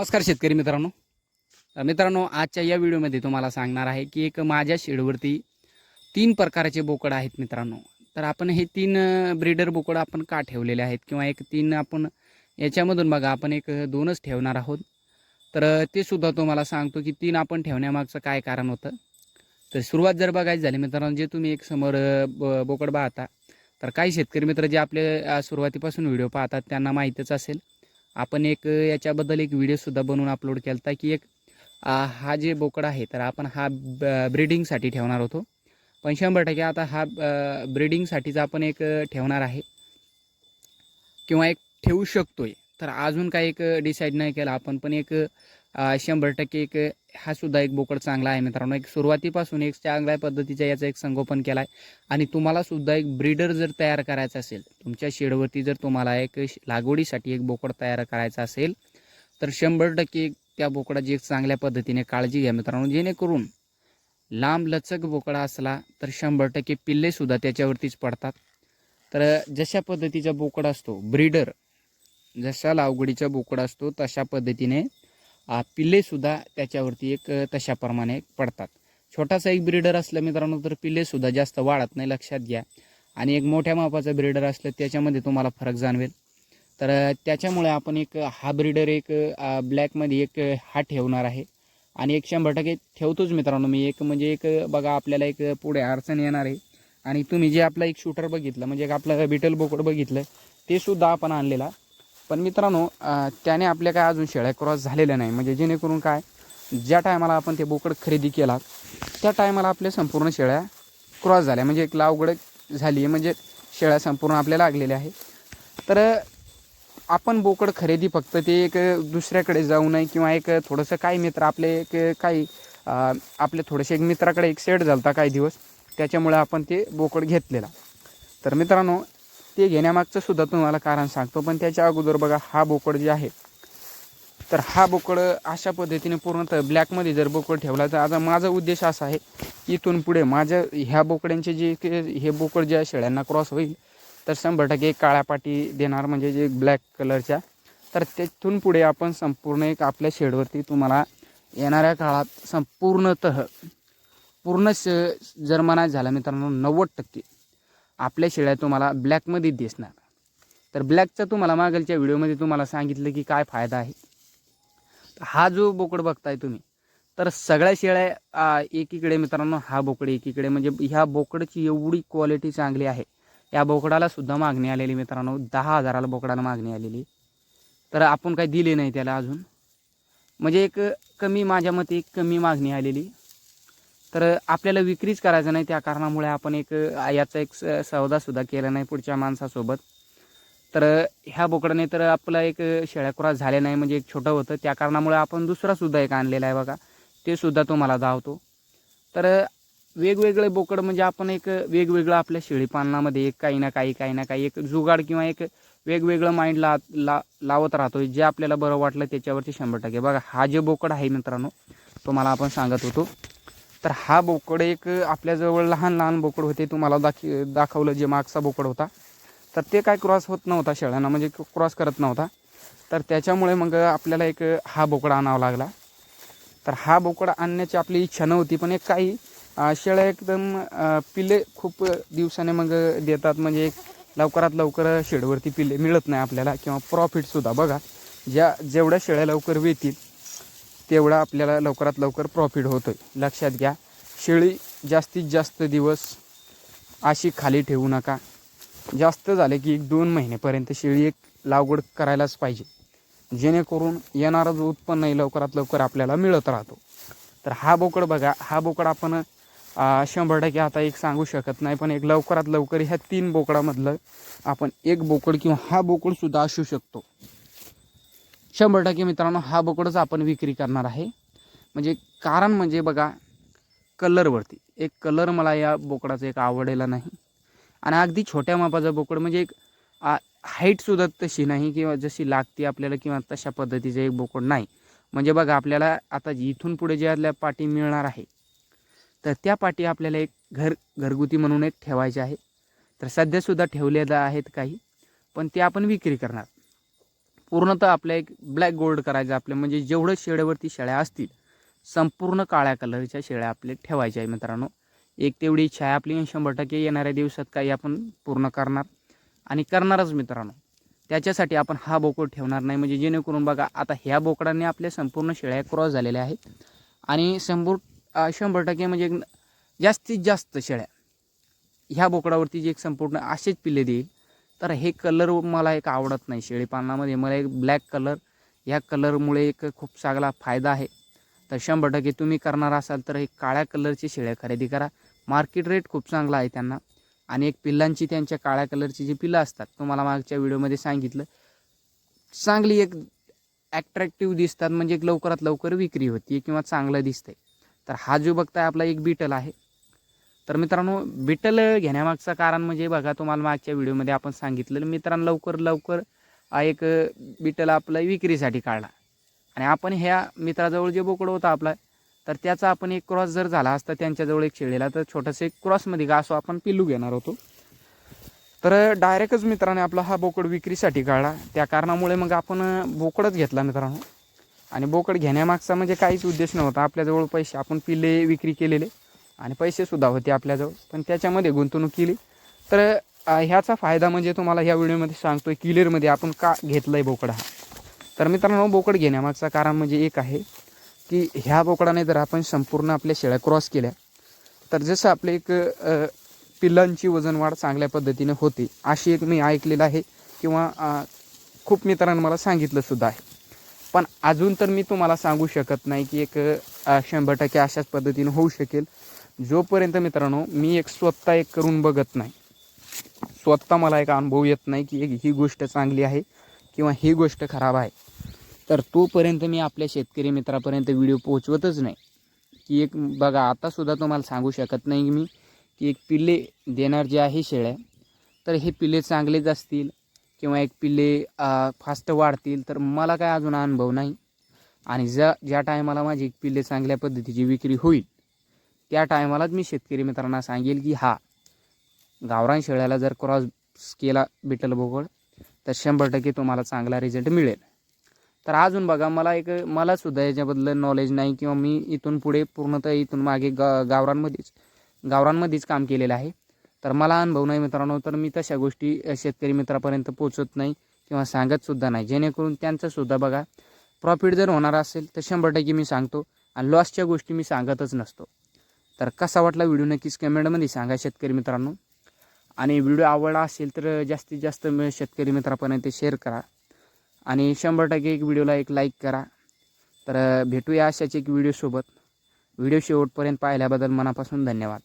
नमस्कार शेतकरी मित्रांनो. मित्रांनो आजच्या या व्हिडिओमध्ये तुम्हाला सांगणार आहे की एक माझ्या शेडवरती तीन प्रकारचे बोकड आहेत मित्रांनो. तर आपण हे तीन ब्रीडर बोकड आपण का ठेवलेले आहेत? किंवा एक तीन आपण याच्यामधून बघा आपण एक दोनच ठेवणार आहोत. तर ते सुद्धा तुम्हाला सांगतो की तीन आपण ठेवण्यामागचं काय कारण होतं. तर सुरुवात जर बघायची झाली मित्रांनो जे तुम्ही एक समोर ब बोकड पाहता तर काही शेतकरी मित्र जे आपले सुरुवातीपासून व्हिडिओ पाहतात त्यांना माहीतच असेल. आपण एक याच्याबद्दल एक व्हिडिओसुद्धा बनवून अपलोड केला होता की एक हा जे बोकड आहे तर आपण हा ब्रीडिंगसाठी ठेवणार होतो. पण शंभर टक्के आता हा ब्रीडिंगसाठीचा आपण एक ठेवणार आहे. किंवा एक ठेवू शकतोय. तर अजून काही एक डिसाईड नाही केला आपण. पण एक शंभर टक्के एक हा सुद्धा एक बोकड चांगला आहे मित्रांनो. एक सुरुवातीपासून एक चांगल्या पद्धतीचं याचं एक संगोपन केला आहे आणि तुम्हाला सुद्धा एक ब्रीडर जर तयार करायचा असेल तुमच्या शेडवरती जर तुम्हाला एक श- लागवडीसाठी एक बोकड तयार करायचा असेल तर शंभर टक्के त्या बोकडाची एक चांगल्या पद्धतीने काळजी घ्या मित्रांनो. जेणेकरून लांब लचक बोकडा असला तर शंभर टक्के पिल्लेसुद्धा त्याच्यावरतीच पडतात. तर जशा पद्धतीचा बोकड असतो ब्रीडर जशा लावगडीचा बोकड असतो तशा पद्धतीने पिल्लेसुद्धा त्याच्यावरती एक तशाप्रमाणे पडतात. छोटासा एक ब्रीडर असलं मित्रांनो तर पिल्लेसुद्धा जास्त वाढत नाही लक्षात घ्या. आणि एक मोठ्या मापाचा ब्रीडर असलं त्याच्यामध्ये तुम्हाला फरक जाणवेल. तर त्याच्यामुळे आपण एक हा ब्रीडर एक ब्लॅकमध्ये एक हा ठेवणार आहे. आणि एक शंभर टक्के ठेवतोच मित्रांनो मी. एक म्हणजे एक बघा आपल्याला एक पुढे अडचण येणार आहे. आणि तुम्ही जे आपला एक शूटर बघितलं म्हणजे एक आपलं बिटल बोकड बघितलं ते सुद्धा आपण आणलेला. पण मित्रांनो त्याने आपल्या काय अजून शेळ्या क्रॉस झालेल्या नाही. म्हणजे जेणेकरून काय ज्या टायमाला आपण ते बोकड खरेदी केला त्या टायमाला आपल्या संपूर्ण शेळ्या क्रॉस झाल्या. म्हणजे एक लावगड झाली म्हणजे शेळ्या संपूर्ण आपल्या लागलेल्या आहे तर आपण बोकड खरेदी फक्त ते एक दुसऱ्याकडे जाऊ नये किंवा एक थोडंसं काही मित्र आपले एक काही आपले थोडेसे एक मित्राकडे एक सेट झालता काही दिवस त्याच्यामुळे आपण ते बोकड घेतलेला. तर मित्रांनो ते घेण्यामागचं सुद्धा तुम्हाला कारण सांगतो पण त्याच्या अगोदर बघा हा बोकड जे आहे तर हा बोकड अशा पद्धतीने पूर्णतः ब्लॅकमध्ये जर बोकड ठेवला तर आता माझा उद्देश असा आहे इथून पुढे माझ्या ह्या बोकड्यांचे जे हे बोकड ज्या शेळ्यांना क्रॉस होईल तर शंभर टक्के एक काळ्या पाटी देणार म्हणजे जे ब्लॅक कलरच्या तर तिथून पुढे आपण संपूर्ण एक आपल्या शेडवरती तुम्हाला येणाऱ्या काळात संपूर्णतः पूर्ण श जर म्हणायचं झाला मित्रांनो नव्वद टक्के. आपल्या शेळ्या तुम्हाला ब्लॅकमध्ये दिसणार. तर ब्लॅकचा तुम्हाला मागलच्या व्हिडिओमध्ये तुम्हाला सांगितलं की काय फायदा आहे. हा जो बोकड बघताय तुम्ही तर सगळ्या शेळ्या एकीकडे मित्रांनो हा बोकड एकीकडे म्हणजे ह्या बोकडची एवढी क्वालिटी चांगली आहे. या बोकडाला सुद्धा मागणी आलेली मित्रांनो दहा हजाराला बोकडाला मागणी आलेली. तर आपण काही दिले नाही त्याला अजून. म्हणजे एक कमी माझ्या मते एक कमी मागणी आलेली. तर आपल्याला विक्रीच करायचं नाही त्या कारणामुळे आपण एक याचा एक स- सौदासुद्धा केला नाही पुढच्या माणसासोबत. तर ह्या बोकडाने तर आपला एक शेळ्याकुरा झाले नाही म्हणजे एक छोटं होतं. त्या कारणामुळे आपण दुसरासुद्धा एक आणलेला आहे बघा. ते सुद्धा तुम्हाला धावतो तर वेगवेगळे बोकड म्हणजे आपण एक वेगवेगळं आपल्या शेळीपालनामध्ये एक काही ना काही काही ना काही एक जुगाड किंवा एक वेगवेगळं माइंड ला ला लावत राहतो जे आपल्याला बरं वाटलं त्याच्यावरती शंभर टक्के. बघा हा जे बोकड आहे मित्रांनो तो मला आपण सांगत होतो. तर हा बोकड एक आपल्याजवळ लहान लहान बोकड होते. तुम्हाला दाखी दाखवलं जे मागचा बोकड होता. तर ते काय क्रॉस होत नव्हता शेळ्यांना म्हणजे क्रॉस करत नव्हता. तर त्याच्यामुळे मग आपल्याला एक हा बोकडा आणावा लागला. तर हा बोकडा आणण्याची आपली इच्छा नव्हती पण एक काही शेळ्या एकदम पिले पिल्ले खूप दिवसाने मग देतात. म्हणजे एक लवकरात लवकर शेडवरती पिल्ले मिळत नाही आपल्याला किंवा प्रॉफिटसुद्धा बघा. ज्या जेवढ्या शेळ्या लवकर वेतील तेवढा आपल्याला लवकरात लवकर प्रॉफिट होतो आहे लक्षात घ्या शेळी जास्तीत जास्त दिवस अशी खाली ठेवू नका. जास्त झाले की एक दोन महिनेपर्यंत शेळी एक लागवड करायलाच पाहिजे. जेणेकरून येणारा जो उत्पन्न आहे लवकरात लवकर आपल्याला मिळत राहतो. तर हा बोकड बघा हा बोकड आपण शंभर टक्के आता एक सांगू शकत नाही पण एक लवकरात लवकर ह्या तीन बोकडामधलं आपण एक बोकड किंवा हा बोकडसुद्धा असू शकतो. शंभर टक्के मित्रांनो हा बोकडच आपण विक्री करणार आहे. म्हणजे कारण म्हणजे बघा कलरवरती एक कलर मला या बोकडाचा एक आवडलेला नाही. आणि अगदी छोट्या मापाचा बोकड म्हणजे एक हाईटसुद्धा तशी नाही किंवा जशी लागते आपल्याला किंवा तशा पद्धतीचं एक बोकड नाही. म्हणजे बघा आपल्याला आता इथून पुढे जे आपल्या पाटी मिळणार आहे तर त्या पाटी आपल्याला एक घर घरगुती म्हणून एक ठेवायचे आहे. तर सध्यासुद्धा ठेवलेल्या आहेत काही पण ते आपण विक्री करणार. पूर्णतः आपल्या एक ब्लॅक गोल्ड करायचं आपल्या म्हणजे जेवढं शेळ्यावरती शेळ्या असतील संपूर्ण काळ्या कलरच्या शेळ्या आपले ठेवायच्या आहे मित्रांनो. एक तेवढी इच्छा आहे आपली शंभर टक्के येणाऱ्या दिवसात काही आपण पूर्ण करणार आणि करणारच मित्रांनो. त्याच्यासाठी आपण हा बोकड ठेवणार नाही म्हणजे जेणेकरून बघा आता ह्या बोकडांनी आपल्या संपूर्ण शेळ्या क्रॉस झालेल्या आहेत आणि शंभर शंभर टक्के म्हणजे जास्तीत जास्त शेळ्या ह्या बोकडावरती जे एक संपूर्ण असेच पिल्ले देईल तर हे कलर मला एक आवडत नाही. शेळीपालनामध्ये मला एक ब्लॅक कलर ह्या कलरमुळे एक खूप चांगला फायदा आहे. तर शंभर टक्के तुम्ही करणार असाल तर एक काळ्या कलरची शेळ्या खरेदी करा. मार्केट रेट खूप चांगला आहे त्यांना. आणि एक पिल्लांची त्यांच्या काळ्या कलरची जी पिल्लं असतात तुम्हाला मागच्या व्हिडिओमध्ये सांगितलं. चांगली एक ॲट्रॅक्टिव्ह दिसतात म्हणजे एक लवकरात लवकर विक्री होती किंवा चांगलं दिसतंय. तर हा जो बघताय आपला एक बीटल आहे. तर मित्रांनो बिटल घेण्यामागचं कारण म्हणजे बघा तुम्हाला मागच्या व्हिडिओमध्ये आपण सांगितलं मित्रांनो लवकर लवकर हा एक बिटल आपला विक्रीसाठी काढला. आणि आपण ह्या मित्राजवळ जे बोकड होता आपला तर त्याचा आपण एक क्रॉस जर झाला असता त्यांच्याजवळ एक शेळीला तर छोटंसं एक क्रॉसमध्ये का असो आपण पिल्लू घेणार होतो. तर डायरेक्टच मित्राने आपला हा बोकड विक्रीसाठी काढला. त्या कारणामुळे मग आपण बोकडच घेतला मित्रांनो. आणि बोकड घेण्यामागचा म्हणजे काहीच उद्देश नव्हता. आपल्याजवळ पैसे आपण पिल्ले विक्री केलेले. आणि पैसेसुद्धा होते आपल्याजवळ. पण त्याच्यामध्ये गुंतवणूक केली. तर ह्याचा फायदा म्हणजे तुम्हाला ह्या व्हिडिओमध्ये सांगतोय किलेरमध्ये आपण का घेतलं आहे बोकड हा. तर मित्रांनो बोकड घेण्यामागचं कारण म्हणजे एक आहे की ह्या बोकडाने जर आपण संपूर्ण आपल्या शेळ्या क्रॉस केल्या तर जसं आपले एक पिल्लांची वजन वाढ चांगल्या पद्धतीने होते अशी एक मी ऐकलेलं आहे किंवा खूप मित्रांनी मला सांगितलंसुद्धा आहे. पण अजून तर मी तुम्हाला सांगू शकत नाही की एक शंभर टक्के अशाच पद्धतीने होऊ शकेल. जोपर्यंत मित्रांनो मी एक स्वतः एक करून बघत नाही स्वतः मला एक अनुभव येत नाही की एक ही गोष्ट चांगली आहे किंवा ही गोष्ट खराब आहे तर तोपर्यंत मी आपल्या शेतकरी मित्रापर्यंत व्हिडिओ पोहोचवतच नाही. की एक बघा आतासुद्धा तुम्हाला सांगू शकत नाही की मी की एक पिल्ले देणार जे आहे शेळ्या तर हे पिल्ले चांगलेच असतील किंवा एक पिल्ले फास्ट वाढतील तर मला काय अजून अनुभव नाही. आणि ज्या ज्या टायमाला माझी एक पिल्ले चांगल्या पद्धतीची विक्री होईल त्या टायमालाच मी शेतकरी मित्रांना सांगेल की हा गावरान शेळ्याला जर क्रॉस केला बिटल बोकड तर शंभर टक्के तुम्हाला चांगला रिझल्ट मिळेल. तर अजून बघा मला एक मलासुद्धा याच्याबद्दल नॉलेज नाही किंवा मी इथून पुढे पूर्णतः इथून मागे गा गावरांमध्येच गावरांमध्येच काम केलेलं आहे. तर मला अनुभव नाही मित्रांनो तर मी तशा गोष्टी शेतकरी मित्रापर्यंत पोचत नाही किंवा सांगतसुद्धा नाही. जेणेकरून त्यांचंसुद्धा बघा प्रॉफिट जर होणार असेल तर शंभर टक्के मी सांगतो आणि लॉसच्या गोष्टी मी सांगतच नसतो. तर कसा वाटला व्हिडिओ नक्कीच कमेंटमध्ये सांगा शेतकरी मित्रांनो. आणि व्हिडिओ आवडला असेल तर जास्तीत जास्त शेतकरी मित्रापर्यंत शेअर करा. आणि शंभर टक्के एक व्हिडिओला एक लाईक करा. तर भेटूया अशाच एक व्हिडिओसोबत. व्हिडिओ शेवटपर्यंत पाहिल्याबद्दल मनापासून धन्यवाद.